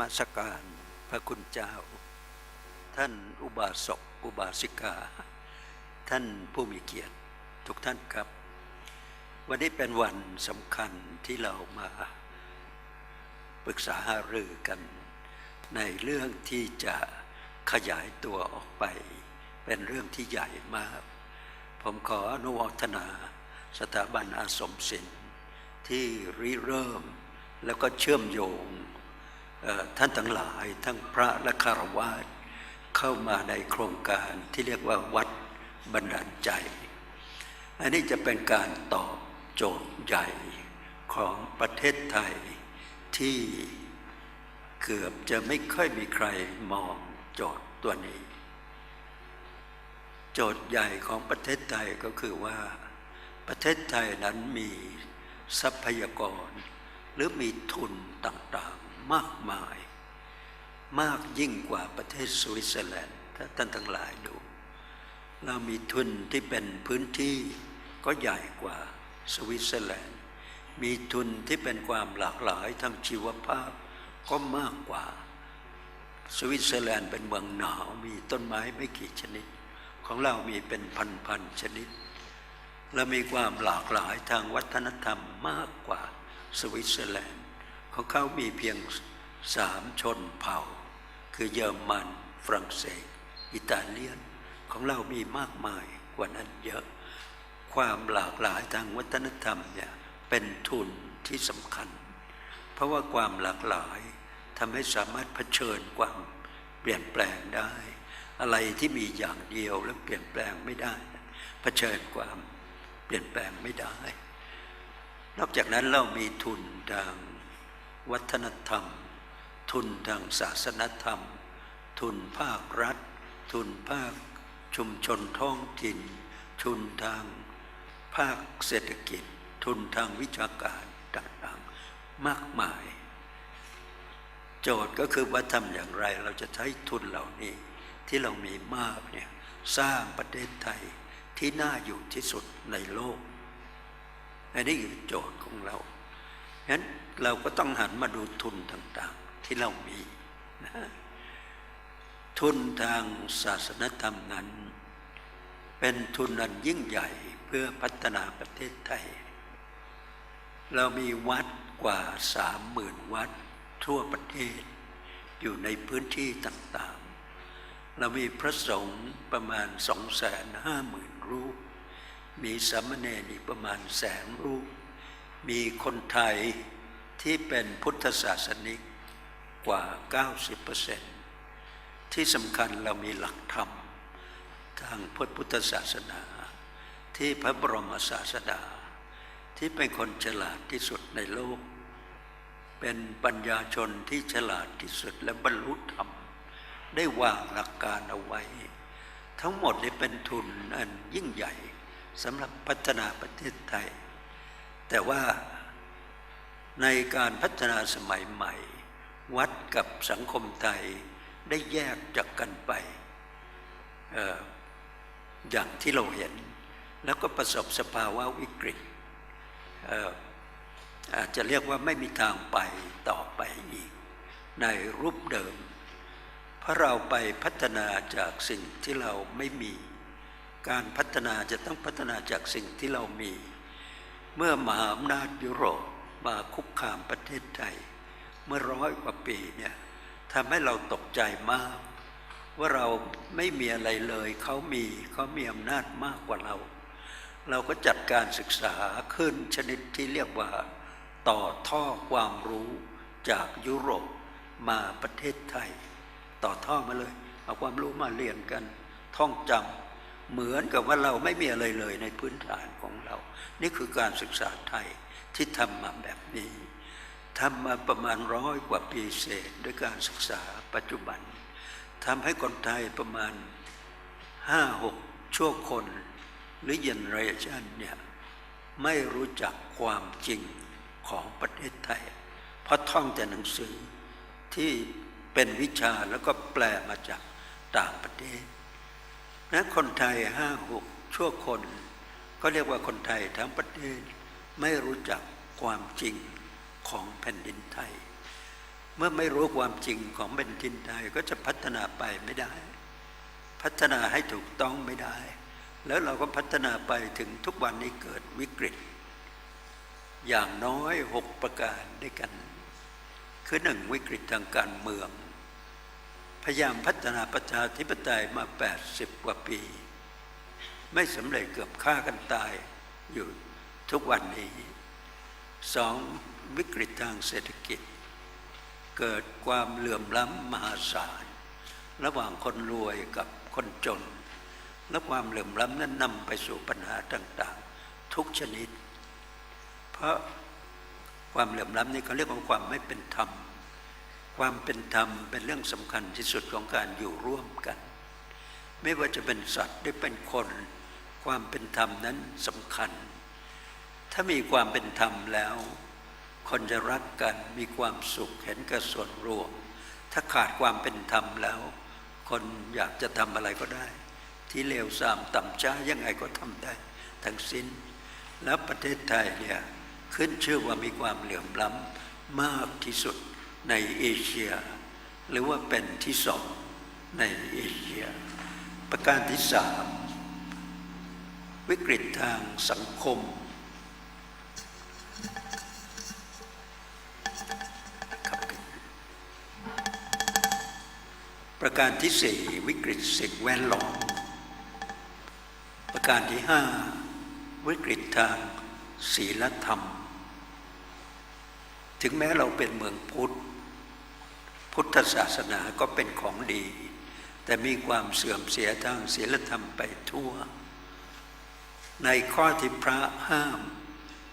มัสการพระคุณเจ้า ท่านอุบาสกอุบาสิกา ท่านผู้มีเกียรติทุกท่านครับ วันนี้เป็นวันสำคัญที่เรามาปรึกษาหารือกัน ในเรื่องที่จะขยายตัวออกไป เป็นเรื่องที่ใหญ่มาก ผมขออนุโมทนาสถาบันอาสมศิลป์ที่ริเริ่มแล้วก็เชื่อมโยง ท่านทั้งหลายทั้งพระและคารวะเข้ามาในโครงการที่เรียกว่าวัดบันดาลใจ อันนี้จะเป็นการตอบโจทย์ใหญ่ของประเทศไทยที่เกือบจะไม่ค่อยมีใครมองโจทย์ตัวนี้ โจทย์ใหญ่ของประเทศไทยก็คือว่า ประเทศไทยนั้นมีทรัพยากร หรือมีทุนต่าง มากมาย มากยิ่งกว่าประเทศสวิตเซอร์แลนด์ถ้าท่านทั้งหลายดู เรามีทุนที่เป็นพื้นที่ก็ใหญ่กว่าสวิตเซอร์แลนด์ มีทุนที่เป็นความหลากหลายทางชีวภาพก็มากกว่า สวิตเซอร์แลนด์เป็นเมืองหนาวมีต้นไม้ไม่กี่ชนิด ของเรามีเป็นพันๆชนิดและมีความหลากหลายทางวัฒนธรรมมากกว่าสวิตเซอร์แลนด์ ของเขามีเพียงสามชนเผ่า คือเยอรมัน ฝรั่งเศส อิตาเลียน ของเรามีมากมายกว่านั้นเยอะ ความหลากหลายทางวัฒนธรรมเนี่ยเป็นทุนที่สำคัญ เพราะว่าความหลากหลายทำให้สามารถเผชิญความเปลี่ยนแปลงได้ อะไรที่มีอย่างเดียวแล้วเปลี่ยนแปลงไม่ได้เผชิญความเปลี่ยนแปลงไม่ได้ นอกจากนั้นเรามีทุนทาง วัฒนธรรม ทุนทางศาสนธรรม ทุนภาครัฐ ทุนภาคชุมชนท้องถิ่น ทุนทางภาคเศรษฐกิจ ทุนทางวิชาการต่างๆ มากมาย โจทย์ก็คือว่าทำอย่างไรเราจะใช้ทุนเหล่านี้ ที่เรามีมากเนี่ยสร้างประเทศไทยที่น่าอยู่ที่สุดในโลก อันนี้คือโจทย์ของเรา ฉะนั้นเราก็ต้องหันมาดูทุนต่างๆ ที่เรามีนะทุนทางศาสนธรรมนั้น เป็นทุนอันยิ่งใหญ่เพื่อพัฒนาประเทศไทย เรามีวัดกว่าสามหมื่นวัดทั่วประเทศ อยู่ในพื้นที่ต่างๆ เรามีพระสงฆ์ประมาณสองแสนห้าหมื่นรูป มีสามเณรอีกประมาณแสนรูป มีคนไทยที่เป็นพุทธศาสนิกกว่า 90%ที่สำคัญเรามีหลักธรรม ทางพุทธศาสนา ที่พระบรมศาสดา ที่เป็นคนฉลาดที่สุดในโลก เป็นปัญญาชนที่ฉลาดที่สุดและบรรลุธรรม ได้วางหลักการเอาไว้ ทั้งหมดนี้เป็นทุนอันยิ่งใหญ่สำหรับพัฒนาประเทศไทย แต่ว่าในการพัฒนาสมัยใหม่ วัดกับสังคมไทยได้แยกจากกันไปอออย่างที่เราเห็น แล้วก็ประสบสภาวะวิกฤตอออาจจะเรียกว่าไม่มีทางไปต่อไปอีก ในรูปเดิม เพราะเราไปพัฒนาจากสิ่งที่เราไม่มี การพัฒนาจะต้องพัฒนาจากสิ่งที่เรามี เมื่อมหาอำนาจยุโรปมาคุกคามประเทศไทยเมื่อร้อยกว่าปีเนี่ยทำให้เราตกใจมาก ว่าเราไม่มีอะไรเลย เขามีเขามีอำนาจมากกว่าเรา เราก็จัดการศึกษาขึ้นชนิดที่เรียกว่า ต่อท่อความรู้จากยุโรปมาประเทศไทย ต่อท่อมาเลย เอาความรู้มาเรียนกัน ท่องจำ เหมือนกับว่าเราไม่มีอะไรเลยในพื้นฐานของเรา นี่คือการศึกษาไทยที่ทำมาแบบนี้ทำมาประมาณร้อยกว่าปีเศษด้วยการศึกษาปัจจุบันทำให้คนไทยประมาณห้าหกชั่วคน หรือเยนเรชันเนี่ยไม่รู้จักความจริงของประเทศไทย เพราะท่องแต่หนังสือที่เป็นวิชาแล้วก็แปลมาจากต่างประเทศ นะคนไทยห้าหกชั่วคน ก็เรียกว่าคนไทยทั้งประเทศไม่รู้จักความจริงของแผ่นดินไทย เมื่อไม่รู้ความจริงของแผ่นดินไทยก็จะพัฒนาไปไม่ได้ พัฒนาให้ถูกต้องไม่ได้ แล้วเราก็พัฒนาไปถึงทุกวันนี้เกิดวิกฤต อย่างน้อยหกประการด้วยกัน คือหนึ่งวิกฤตทางการเมือง พยายามพัฒนาประชาธิปไตยมา 80 กว่าปี ไม่สำเร็จเกือบฆ่ากันตายอยู่ทุกวันนี้สองวิกฤตทางเศรษฐกิจ เกิดความเหลื่อมล้ำมหาศาล ระหว่างคนรวยกับคนจน และความเหลื่อมล้ำนั้นนำไปสู่ปัญหาต่างๆ ทุกชนิด เพราะความเหลื่อมล้ำนี้เขาเรียกว่าความไม่เป็นธรรม ความเป็นธรรมเป็นเรื่องสำคัญที่สุดของการอยู่ร่วมกัน ไม่ว่าจะเป็นสัตว์หรือเป็นคน ความเป็นธรรมนั้นสำคัญ ถ้ามีความเป็นธรรมแล้ว คนจะรักกันมีความสุขเห็นกับส่วนรวม ถ้าขาดความเป็นธรรมแล้ว คนอยากจะทำอะไรก็ได้ ที่เลวทรามต่ำช้ายังไงก็ทำได้ ทั้งสิ้น แล้วประเทศไทยเนี่ยขึ้นชื่อว่ามีความเหลื่อมล้ำมากที่สุด ในเอเชีย หรือว่าเป็นที่สองในเอเชีย ประการที่สามวิกฤตทางสังคม ประการที่สี่วิกฤตสิ่งแวดล้อมประการที่ห้าวิกฤตทางศีลธรรม ถึงแม้เราเป็นเมืองพุทธ พุทธศาสนาก็เป็นของดี แต่มีความเสื่อมเสียทางศีลธรรมไปทั่ว ในข้อที่พระห้าม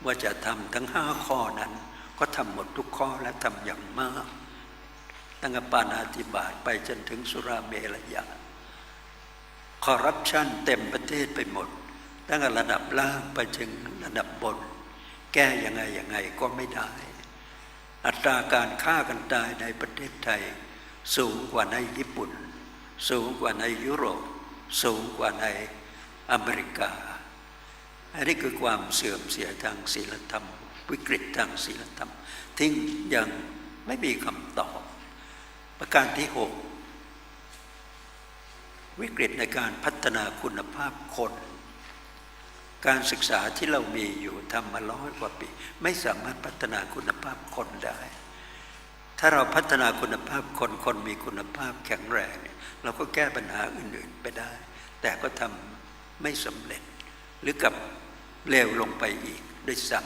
ว่าจะทำทั้งห้าข้อนั้น ก็ทำหมดทุกข้อและทำอย่างมาก ตั้งแต่ปานาติบาตไปจนถึงสุราเมรยาคอร์รัปชันเต็มประเทศไปหมด ตั้งแต่ระดับล่างไปถึงระดับบน แก้ยังไงยังไงก็ไม่ได้ อัตราการฆ่ากันตายในประเทศไทย สูงกว่าในญี่ปุ่น สูงกว่าในยุโรป สูงกว่าในอเมริกา อันนี้คือความเสื่อมเสียทางศีลธรรม วิกฤตทางศีลธรรมที่ยังไม่มีคำตอบ ประการที่หกวิกฤตในการพัฒนาคุณภาพคน การศึกษาที่เรามีอยู่ทำมาร้อยกว่าปี ไม่สามารถพัฒนาคุณภาพคนได้ ถ้าเราพัฒนาคุณภาพคนคนมีคุณภาพแข็งแรงเนี่ยเราก็แก้ปัญหาอื่นๆไปได้ แต่ก็ทำไม่สำเร็จ หรือกับเลวลงไปอีกด้วยซ้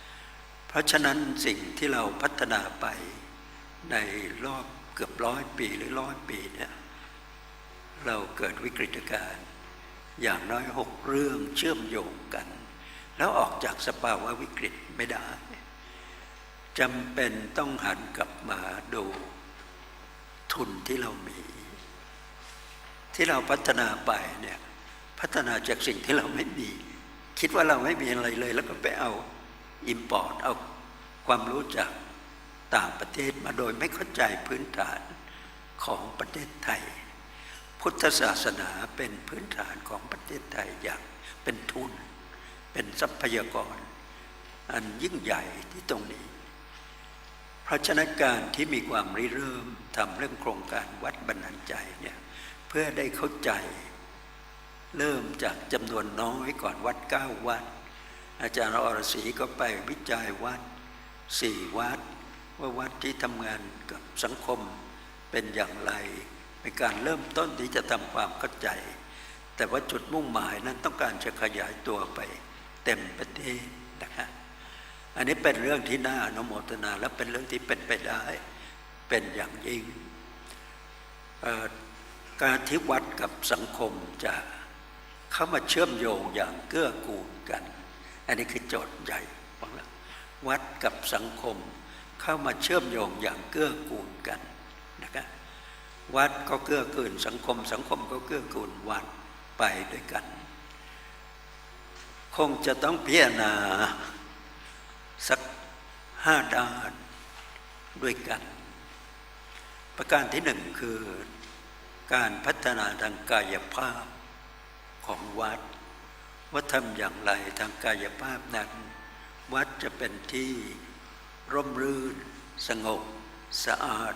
ำเพราะฉะนั้นสิ่งที่เราพัฒนาไปในรอบเกือบร้อยปีหรือร้อยปีเนี่ยเราเกิดวิกฤตการณ์ อย่างน้อยหกเรื่องเชื่อมโยงกัน แล้วออกจากสภาวะวิกฤตไม่ได้จำเป็นต้องหันกลับมาดูทุนที่เรามี ที่เราพัฒนาไปเนี่ยพัฒนาจากสิ่งที่เราไม่มี คิดว่าเราไม่มีอะไรเลย แล้วก็ไปเอาอิมพอร์ตเอาความรู้จากต่างประเทศมาโดยไม่เข้าใจพื้นฐานของประเทศไทย พุทธศาสนาเป็นพื้นฐานของประเทศไทยอย่างเป็นทุน เป็นทรัพยากร อันยิ่งใหญ่ที่ตรงนี้ เพราะฉะนั้นการที่มีความริเริ่มทำเรื่องโครงการวัดบรรณาใจเนี่ยเพื่อได้เข้าใจ เริ่มจากจำนวนน้อยก่อนวัดเก้าวัด อาจารย์อรศรีก็ไปวิจัยวัดสี่วัด ว่าวัดที่ทำงานกับสังคมเป็นอย่างไร เป็นการเริ่มต้นที่จะทำความเข้าใจ แต่ว่าจุดมุ่งหมายนั้นต้องการจะขยายตัวไป เต็มประเทศนะคะอันนี้เป็นเรื่องที่น่าอนุโมทนาและเป็นเรื่องที่เป็นไปได้ เป็นอย่างยิ่งการที่วัดกับสังคมจะเข้ามาเชื่อมโยงอย่างเกื้อกูลกัน อันนี้คือโจทย์ใหญ่ของเราวัดกับสังคมเข้ามาเชื่อมโยงอย่างเกื้อกูลกัน วัดก็เกื้อกูลสังคม สังคมก็เกื้อกูลวัดไปด้วยกัน คงจะต้องพิจารณาสักห้าด้านด้วยกัน ประการที่หนึ่งคือการพัฒนาทางกายภาพของวัด ว่าทำอย่างไรทางกายภาพนั้น วัดจะเป็นที่ร่มรื่น สงบ สะอาด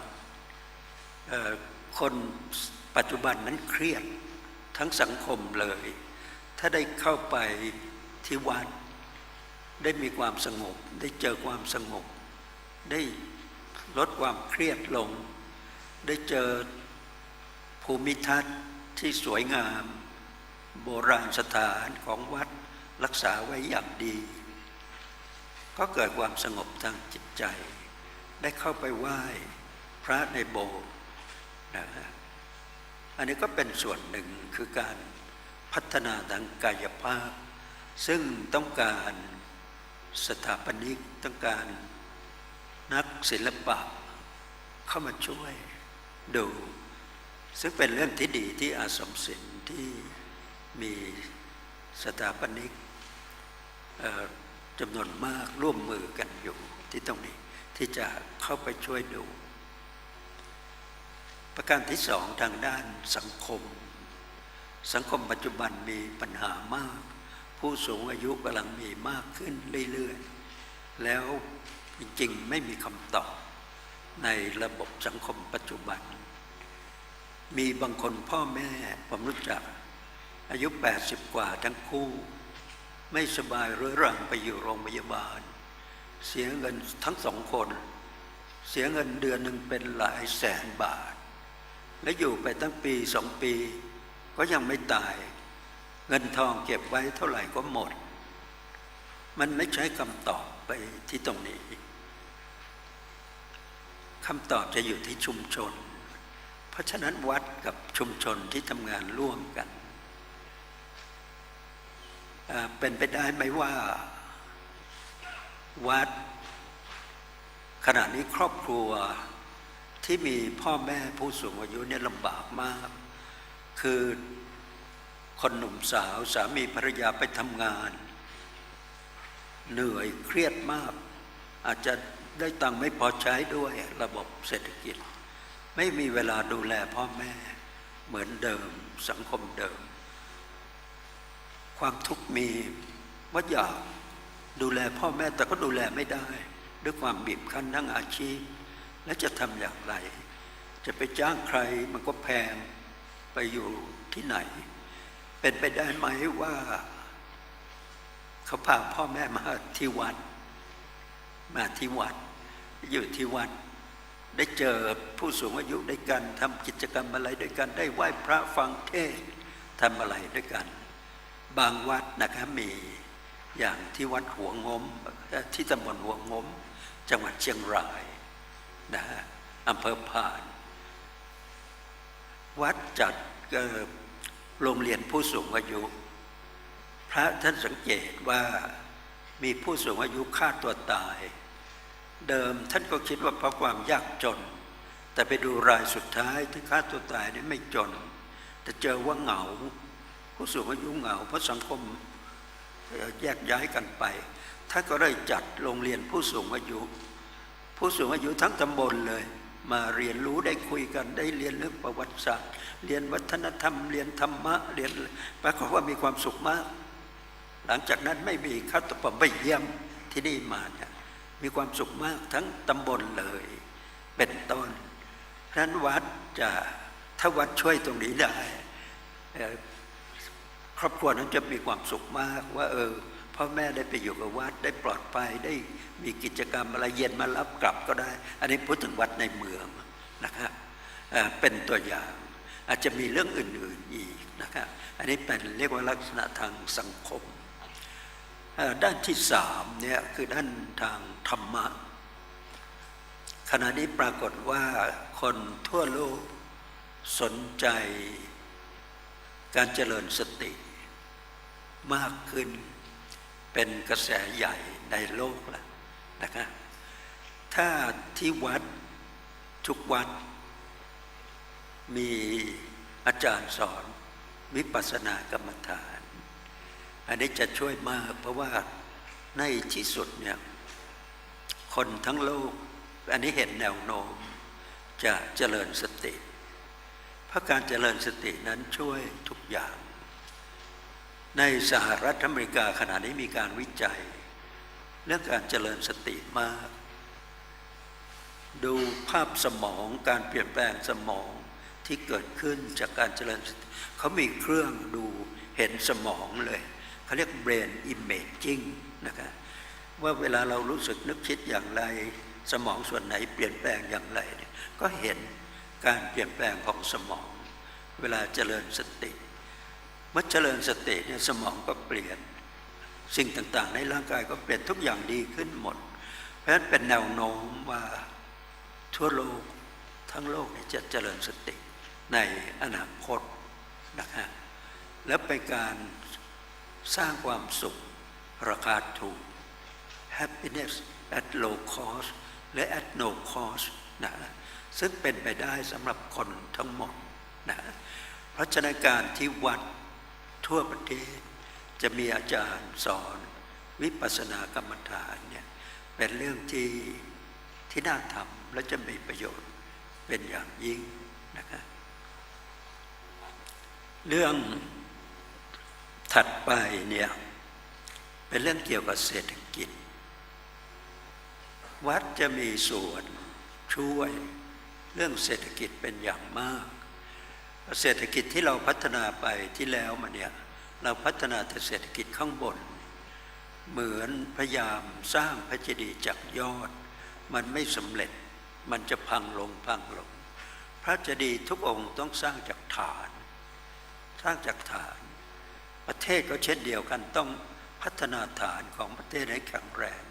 เอ่อ คนปัจจุบันนั้นเครียดทั้งสังคมเลย ถ้าได้เข้าไปที่วัด ได้มีความสงบ ได้เจอความสงบ ได้ลดความเครียดลง ได้เจอภูมิทัศน์ที่สวยงาม โบราณสถานของวัดรักษาไว้อย่างดี ก็เกิดความสงบทางจิตใจ ได้เข้าไปไหว้พระในโบสถ์ นะฮะอันนี้ก็เป็นส่วนหนึ่งคือการพัฒนาทางกายภาพ ซึ่งต้องการสถาปนิกต้องการนักศิลปะเข้ามาช่วยดู ซึ่งเป็นเรื่องที่ดีที่อาสมศิลป์ที่มีสถาปนิกจำนวนมากร่วมมือกันอยู่ที่ตรงนี้ที่จะเข้าไปช่วยดู ประการที่สองทางด้านสังคม สังคมปัจจุบันมีปัญหามาก ผู้สูงอายุกำลังมีมากขึ้นเรื่อยๆ แล้วจริงๆไม่มีคำตอบในระบบสังคมปัจจุบัน มีบางคนพ่อแม่ผมรู้จัก อายุ 80 กว่าทั้งคู่ ไม่สบายเรื้อรังไปอยู่โรงพยาบาล เสียเงินทั้งสองคน เสียเงินเดือนหนึ่งเป็นหลายแสนบาท และอยู่ไปตั้งปีสองปี ก็ยังไม่ตาย เงินทองเก็บไว้เท่าไหร่ก็หมด มันไม่ใช่คำตอบไปที่ตรงนี้คำตอบจะอยู่ที่ชุมชน เพราะฉะนั้นวัดกับชุมชนที่ทำงานร่วมกัน เป็นไปได้ไหมว่าวัดขณะนี้ครอบครัว ที่มีพ่อแม่ผู้สูงอายุเนี่ยลำบากมาก คือคนหนุ่มสาวสามีภรรยาไปทำงาน เหนื่อยเครียดมาก อาจจะได้ตังค์ไม่พอใช้ด้วยระบบเศรษฐกิจ ไม่มีเวลาดูแลพ่อแม่เหมือนเดิมสังคมเดิม ความทุกข์มีว่าอยากดูแลพ่อแม่แต่ก็ดูแลไม่ได้ ด้วยความบีบคั้นทั้งอาชีพ และจะทำอย่างไร จะไปจ้างใครมันก็แพงไปอยู่ที่ไหน เป็นไปได้ไหมว่า เขาพาพ่อแม่มาที่วัด มาที่วัด อยู่ที่วัด ได้เจอผู้สูงอายุด้วยกันทำกิจกรรมอะไรด้วยกัน ได้ไหว้พระฟังเทศทำอะไรด้วยกัน บางวัดนะครับมีอย่างที่วัดหัวงมที่ตำบลหัวงม จังหวัดเชียงราย นะอำเภอพาน วัดจัดโรงเรียนผู้สูงอายุ พระท่านสังเกตว่ามีผู้สูงอายุฆ่าตัวตาย เดิมท่านก็คิดว่าเพราะความยากจน แต่ไปดูรายสุดท้ายที่ฆ่าตัวตายนี่ไม่จน แต่เจอว่าเหงา ผู้สูงอายุเหงา เพราะสังคมแยกย้ายกันไปท่านก็ได้จัดโรงเรียนผู้สูงอายุ ผู้สูงอายุทั้งตำบลเลย มาเรียนรู้ได้คุยกันได้เรียนเรื่องประวัติศาสตร์ เรียนวัฒนธรรม เรียนธรรมะเรียนปรากฏว่ามีความสุขมาก หลังจากนั้นไม่มีข้าตปมไปเยี่ยมที่นี่มาเนี่ยมีความสุขมากทั้งตำบลเลย เป็นต้นนั้นวัดจะถ้าวัดช่วยตรงนี้ได้ครอบครัวนั้นจะมีความสุขมากว่าเออ พ่อแม่ได้ไปอยู่กับวัดได้ปลอดภัยได้มีกิจกรรมอะไรเย็นมารับกลับก็ได้ อันนี้พูดถึงวัดในเมืองนะครับเเป็นตัวอย่างอาจจะมีเรื่องอื่นๆอีกนะครับอันนี้เป็นเรียกว่าลักษณะทางสังคม ด้านที่สามเนี่ยคือด้านทางธรรมะขณะนี้ปรากฏว่าคนทั่วโลกสนใจการเจริญสติมากขึ้น เป็นกระแสใหญ่ในโลกแล้วนะครับถ้าที่วัดทุกวัด มีอาจารย์สอนวิปัสสนากรรมฐาน อันนี้จะช่วยมากเพราะว่าในที่สุดเนี่ยคนทั้งโลก อันนี้เห็นแนวโน้มจะเจริญสติ เพราะการเจริญสตินั้นช่วยทุกอย่าง ในสหรัฐอเมริกาขณะนี้มีการวิจัย เรื่องการเจริญสติมาก ดูภาพสมองการเปลี่ยนแปลงสมองที่เกิดขึ้นจากการเจริญสติเขามีเครื่องดูเห็นสมองเลย เขาเรียก brain imaging นะครับว่าเวลาเรารู้สึกนึกคิดอย่างไร สมองส่วนไหนเปลี่ยนแปลงอย่างไร ก็เห็นการเปลี่ยนแปลงของสมอง เวลาเจริญสติ เมื่อเจริญสติเนี่ยสมองก็เปลี่ยน สิ่งต่างๆ ในร่างกายก็เปลี่ยนทุกอย่างดีขึ้นหมด เพราะฉะนั้นเป็นแนวโน้มว่าทั่วโลกทั้งโลกเนี่ยจะเจริญสติในอนาคตนะฮะและเป็นการสร้างความสุขราคาถูก happiness at low cost และ at no cost นะซึ่งเป็นไปได้สำหรับคนทั้งหมดนะเพราะฉะนั้นการที่วัด ทั่วประเทศ จะมีอาจารย์สอนวิปัสสนากรรมฐานเนี่ยเป็นเรื่องที่ที่น่าทำและจะมีประโยชน์เป็นอย่างยิ่งนะครับเรื่องถัดไปเนี่ยเป็นเรื่องเกี่ยวกับเศรษฐกิจ วัดจะมีส่วนช่วยเรื่องเศรษฐกิจเป็นอย่างมาก เศรษฐกิจที่เราพัฒนาไปที่แล้วมาเนี่ยเราพัฒนาแต่เศรษฐกิจข้างบน เหมือนพยายามสร้างพระเจดีย์จากยอด มันไม่สำเร็จมันจะพังลงพังลง พระเจดีย์ทุกองค์ต้องสร้างจากฐาน สร้างจากฐาน ประเทศก็เช่นเดียวกันต้องพัฒนาฐานของประเทศให้แข็งแรง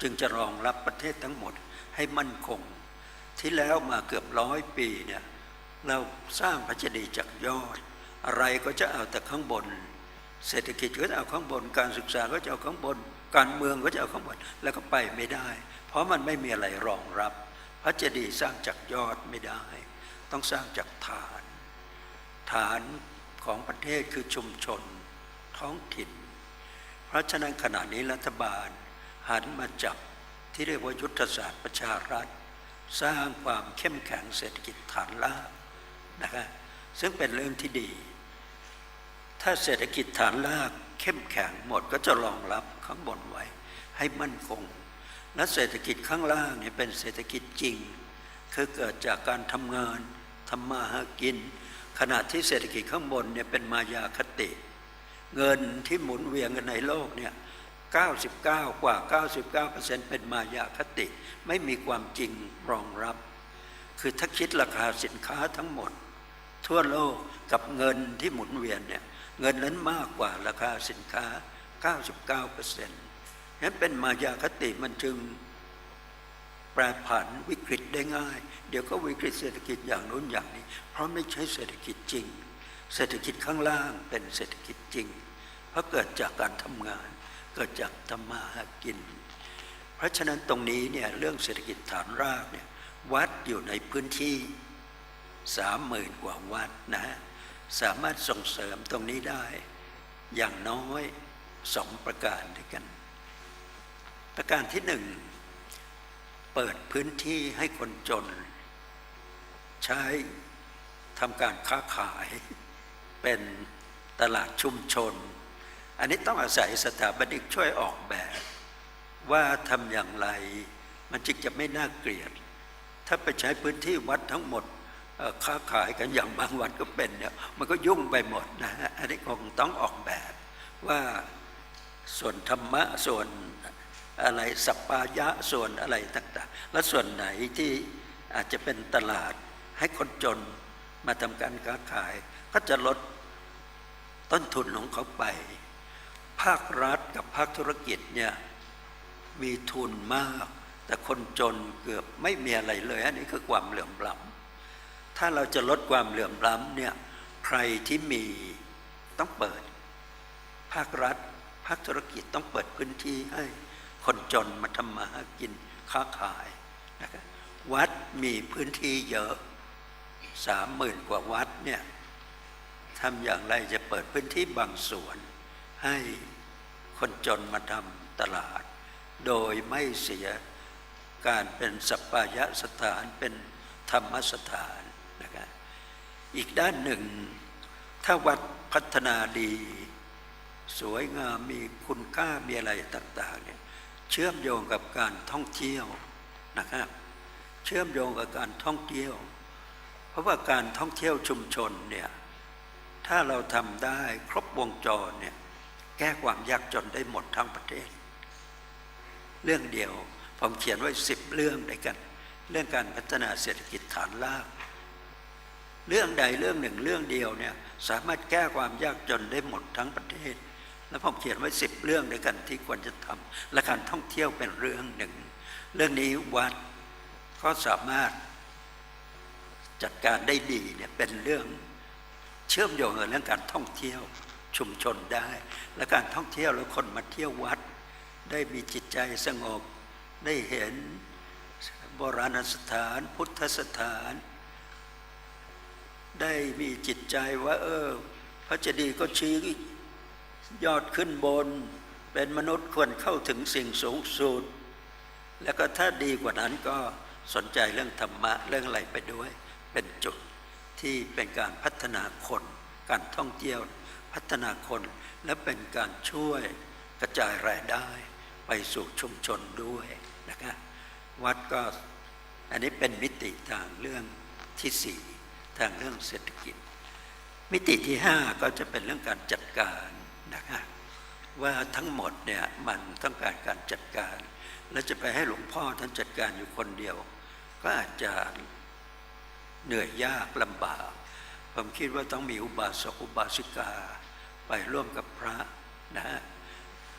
จึงจะรองรับประเทศทั้งหมดให้มั่นคง ที่แล้วมาเกือบร้อยปีเนี่ย เราสร้างพระเจดีย์จากยอด อะไรก็จะเอาแต่ข้างบน เศรษฐกิจก็จะเอาข้างบน การศึกษาก็จะเอาข้างบน การเมืองก็จะเอาข้างบนแล้วก็ไปไม่ได้ เพราะมันไม่มีอะไรรองรับ พระเจดีย์สร้างจากยอดไม่ได้ ต้องสร้างจากฐาน ฐานของประเทศคือชุมชน ท้องถิ่น เพราะฉะนั้นขณะนี้รัฐบาล หันมาจับที่เรียกว่ายุทธศาสตร์ประชารัฐ สร้างความเข้มแข็งเศรษฐกิจฐานลาง นะครับซึ่งเป็นเรื่องที่ดี ถ้าเศรษฐกิจฐานรากเข้มแข็งหมดก็จะรองรับข้างบนไว้ ให้มั่นคง และเศรษฐกิจข้างล่างเนี่ยเป็นเศรษฐกิจจริง คือเกิดจากการทำงานทำมาหากิน ขณะที่เศรษฐกิจข้างบนเนี่ยเป็นมายาคติ เงินที่หมุนเวียนกันในโลกเนี่ย99 กว่า 99%เป็นมายาคติ ไม่มีความจริงรองรับ คือถ้าคิดราคาสินค้าทั้งหมด ทั่วโลกกับเงินที่หมุนเวียนเนี่ยเงินนั้นมากกว่าราคาสินค้า 99%นั้นเป็นมายาคติมันจึงแปรผันวิกฤตได้ง่าย เดี๋ยวก็วิกฤตเศรษฐกิจอย่างนู้นอย่างนี้ เพราะไม่ใช่เศรษฐกิจจริง เศรษฐกิจข้างล่างเป็นเศรษฐกิจจริง เพราะเกิดจากการทำงาน เกิดจากทำมาหากิน เพราะฉะนั้นตรงนี้เนี่ยเรื่องเศรษฐกิจฐานรากเนี่ยวัดอยู่ในพื้นที่ สามหมื่นกว่าวัดนะสามารถส่งเสริมตรงนี้ได้ อย่างน้อยสองประการด้วยกัน ประการที่หนึ่ง เปิดพื้นที่ให้คนจน ใช้ทำการค้าขาย เป็นตลาดชุมชน อันนี้ต้องอาศัยสถาบันิกช่วยออกแบบ ว่าทำอย่างไร มันจึงจะไม่น่าเกลียด ถ้าไปใช้พื้นที่วัดทั้งหมด ค้าขายกันอย่างบางวันก็เป็นเนี่ยมันก็ยุ่งไปหมดนะฮะอันนี้คงต้องออกแบบว่าส่วนธรรมะส่วนอะไรสัปปายะส่วนอะไรต่างๆ และส่วนไหนที่อาจจะเป็นตลาดให้คนจนมาทำการค้าขาย ก็จะลดต้นทุนของเขาไป ภาครัฐกับภาคธุรกิจเนี่ยมีทุนมาก แต่คนจนเกือบไม่มีอะไรเลย อันนี้คือความเหลื่อมล้ำ ถ้าเราจะลดความเหลื่อมล้ำเนี่ยใครที่มีต้องเปิด ภาครัฐ ภาคธุรกิจต้องเปิดพื้นที่ให้คนจนมาทำมาหากินค้าขายนะครับวัดมีพื้นที่เยอะสามหมื่นกว่าวัดเนี่ยทำอย่างไรจะเปิดพื้นที่บางส่วน ให้คนจนมาทำตลาด โดยไม่เสียการเป็นสัปปายะสถานเป็นธรรมสถาน อีกด้านหนึ่ง ถ้าวัดพัฒนาดี สวยงามมีคุณค่ามีอะไรต่างๆเนี่ยเชื่อมโยงกับการท่องเที่ยวนะครับ เชื่อมโยงกับการท่องเที่ยว เพราะว่าการท่องเที่ยวชุมชนเนี่ยถ้าเราทำได้ครบวงจรเนี่ยแก้ความยากจนได้หมดทั้งประเทศ เรื่องเดียวผมเขียนไว้สิบเรื่องด้วยกัน เรื่องการพัฒนาเศรษฐกิจฐานราก เรื่องใดเรื่องหนึ่งเรื่องเดียวเนี่ยสามารถแก้ความยากจนได้หมดทั้งประเทศ แล้วผมเขียนไว้สิบเรื่องด้วยกันที่ควรจะทำและการท่องเที่ยวเป็นเรื่องหนึ่ง เรื่องนี้วัดก็สามารถจัดการได้ดีเนี่ยเป็นเรื่องเชื่อมโยงกับเรื่องการท่องเที่ยวชุมชนได้ และการท่องเที่ยวแล้วคนมาเที่ยววัด ได้มีจิตใจสงบได้เห็นโบราณสถาน พุทธสถาน ได้มีจิตใจว่า เออ พระเจดีย์ก็ชี้ยอดขึ้นบน เป็นมนุษย์ควรเข้าถึงสิ่งสูงสุดแล้วก็ถ้าดีกว่านั้นก็สนใจเรื่องธรรมะเรื่องอะไรไปด้วย เป็นจุดที่เป็นการพัฒนาคน การท่องเที่ยวพัฒนาคนและเป็นการช่วยกระจายรายได้ไปสู่ชุมชนด้วยนะครวัดก็อันนี้เป็นมิติทางเรื่องที่สี่ ทางเรื่องเศรษฐกิจ มิติที่ห้าก็จะเป็นเรื่องการจัดการนะครับว่าทั้งหมดเนี่ยมันต้องการการจัดการ แล้วจะไปให้หลวงพ่อท่านจัดการอยู่คนเดียว ก็อาจจะเหนื่อยยากลำบากผมคิดว่าต้องมีอุบาสกอุบาสิกา ไปร่วมกับพระนะฮะ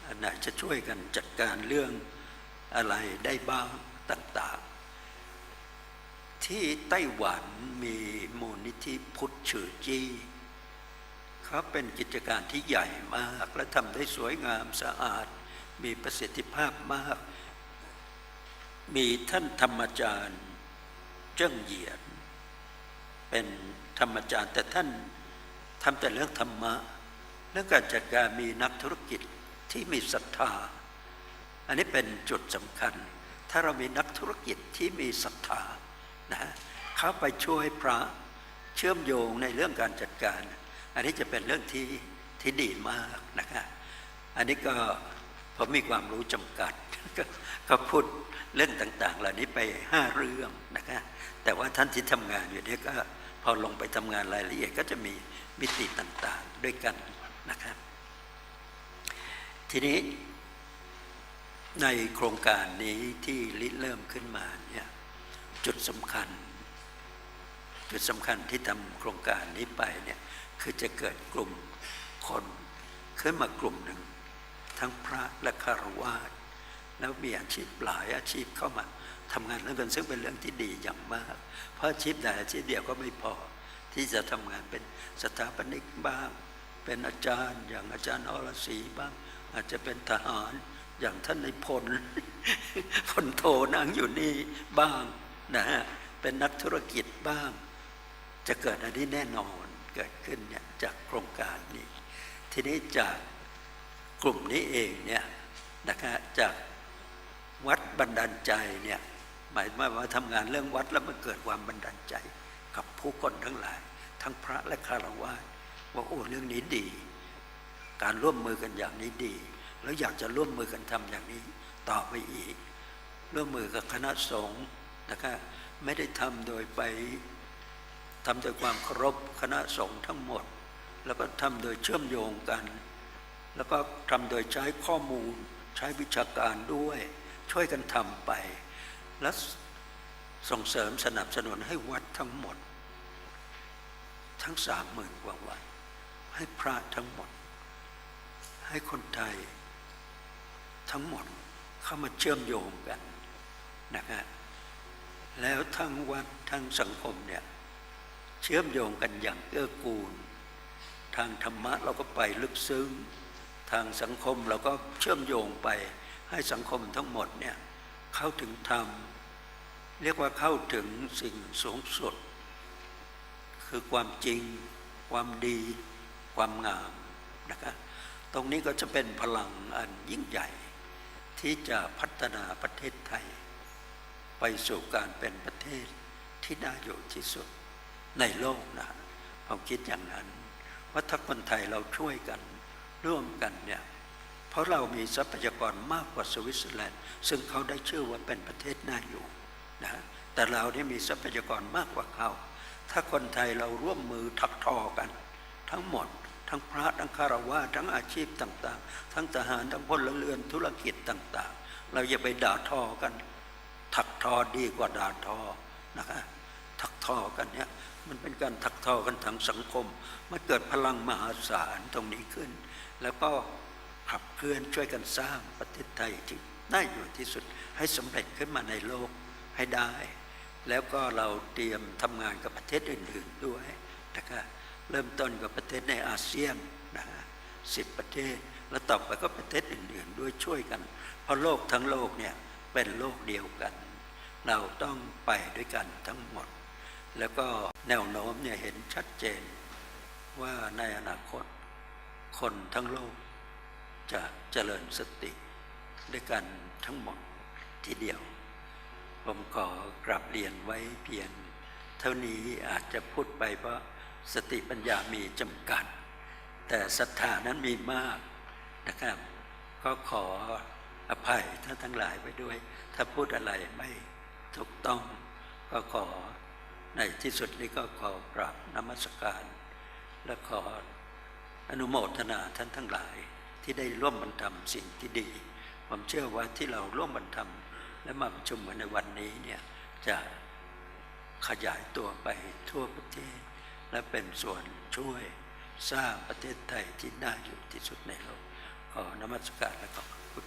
อันไหนจะช่วยกันจัดการเรื่องอะไรได้บ้างต่าง ๆ ที่ไต้หวันมีมูลนิธิพุทธฉือจี้เขาเป็นกิจการที่ใหญ่มาก และทำได้สวยงามสะอาด มีประสิทธิภาพมาก มีท่านธรรมจารย์เจิ้งเหยียน เป็นธรรมจารย์แต่ท่านทำแต่เรื่องธรรมะเรื่องการจัดการมีนักธุรกิจที่มีศรัทธา อันนี้เป็นจุดสำคัญ ถ้าเรามีนักธุรกิจที่มีศรัทธา นะเขาไปช่วยพระเชื่อมโยงในเรื่องการจัดการ อันนี้จะเป็นเรื่องที่ที่ดีมากนะครับอันนี้ก็ผมมีความรู้จำกัด ก็พูดเรื่องต่าง ๆ เหล่านี้ไปห้าเรื่องนะครับแต่ว่าท่านที่ทำงานอยู่เนี่ยก็พอลงไปทำงานรายละเอียดก็จะมีมิติต่างๆด้วยกันนะครับ ทีนี้ในโครงการนี้ที่ริเริ่มขึ้นมาเนี่ย จุดสำคัญ จุดสำคัญที่ทำโครงการนี้ไปเนี่ยคือจะเกิดกลุ่มคนขึ้นมากลุ่มหนึ่ง ทั้งพระและคารวะแล้วมีอาชีพหลายอาชีพเข้ามาทำงานเรื่องกันซึ่งเป็นเรื่องที่ดีอย่างมาก เพราะอาชีพใดอาชีพเดียวก็ไม่พอ ที่จะทำงานเป็นสถาปนิกบ้าง เป็นอาจารย์อย่างอาจารย์อรศรีบ้าง อาจจะเป็นทหารอย่างท่านในพลพลโทนั่งอยู่นี่บ้าง นะฮะเป็นนักธุรกิจบ้าง จะเกิดอันนี้แน่นอนเกิดขึ้นเนี่ยจากโครงการนี้ ทีนี้จากกลุ่มนี้เองเนี่ยนะคะจากวัดบันดาลใจเนี่ยหมายว่าทำงานเรื่องวัดแล้วมันเกิดความบันดาลใจ กับผู้คนทั้งหลาย ทั้งพระและคารวะว่าโอ้เรื่องนี้ดี การร่วมมือกันอย่างนี้ดี แล้วอยากจะร่วมมือกันทำอย่างนี้ต่อไปอีก ร่วมมือกับคณะสงฆ์ นะคะไม่ได้ทำโดยไปทำโดยความเคารพคณะสงฆ์ทั้งหมด แล้วก็ทำโดยเชื่อมโยงกัน แล้วก็ทำโดยใช้ข้อมูล ใช้วิชาการด้วย ช่วยกันทำไป และส่งเสริมสนับสนุนให้วัดทั้งหมด ทั้งสามหมื่นกว่าวัดให้พระทั้งหมด ให้คนไทยทั้งหมดเข้ามาเชื่อมโยงกันนะครับ แล้วทั้งวัดทั้งสังคมเนี่ยเชื่อมโยงกันอย่างเอื้อกูล ทางธรรมะเราก็ไปลึกซึ้ง ทางสังคมเราก็เชื่อมโยงไปให้สังคมทั้งหมดเนี่ยเข้าถึงธรรม เรียกว่าเข้าถึงสิ่งสูงสุด คือความจริง ความดี ความงามนะครับตรงนี้ก็จะเป็นพลังอันยิ่งใหญ่ ที่จะพัฒนาประเทศไทย ไปสู่การเป็นประเทศที่น่าอยู่ที่สุดในโลกนะผมคิดอย่างนั้นว่าถ้าคนไทยเราช่วยกันร่วมกันเนี่ยเพราะเรามีทรัพยากรมากกว่าสวิตเซอร์แลนด์ ซึ่งเขาได้ชื่อว่าเป็นประเทศน่าอยู่นะแต่เรานี่มีทรัพยากรมากกว่าเขา ถ้าคนไทยเราร่วมมือทักทอกัน ทั้งหมด ทั้งพระทั้งคารวะทั้งอาชีพต่างๆ ทั้งทหารทั้งพลเรือนธุรกิจต่าง ๆ เราอย่าไปด่าทอกัน ถักทอดีกว่าด่าทอนะคะถักทอกันเนี่ยมันเป็นการถักทอกันทางสังคม มันเกิดพลังมหาศาลตรงนี้ขึ้น แล้วก็ขับเคลื่อนช่วยกันสร้างประเทศไทยที่น่าอยู่ที่สุดให้สำเร็จขึ้นมาในโลกให้ได้ แล้วก็เราเตรียมทำงานกับประเทศอื่น ๆด้วยนะคะเริ่มต้นกับประเทศในอาเซียนนะฮะสิบประเทศ แล้วต่อไปก็ประเทศอื่น ๆ ด้วยช่วยกัน เพราะโลกทั้งโลกเนี่ย เป็นโลกเดียวกัน เราต้องไปด้วยกันทั้งหมด แล้วก็แนวโน้มเนี่ยเห็นชัดเจน ว่าในอนาคต คนทั้งโลก จะเจริญสติด้วยกันทั้งหมดทีเดียว ผมขอกราบเรียนไว้เพียง เท่านี้อาจจะพูดไปเพราะสติปัญญามีจำกัด แต่ศรัทธานั้นมีมากนะครับ ก็ขอ อภัยท่านทั้งหลายไว้ด้วย ถ้าพูดอะไรไม่ถูกต้องก็ขอในที่สุดนี้ก็ขอกราบนมัสการ และขออนุโมทนาท่านทั้งหลายที่ได้ร่วมบรรทำสิ่งที่ดี ผมเชื่อว่าที่เราร่วมบรรทำและมาประชุมกันในวันนี้เนี่ยจะขยายตัวไปทั่วประเทศ และเป็นส่วนช่วยสร้างประเทศไทยที่น่าอยู่ที่สุดในโลกขอนมัสการและขอบคุณ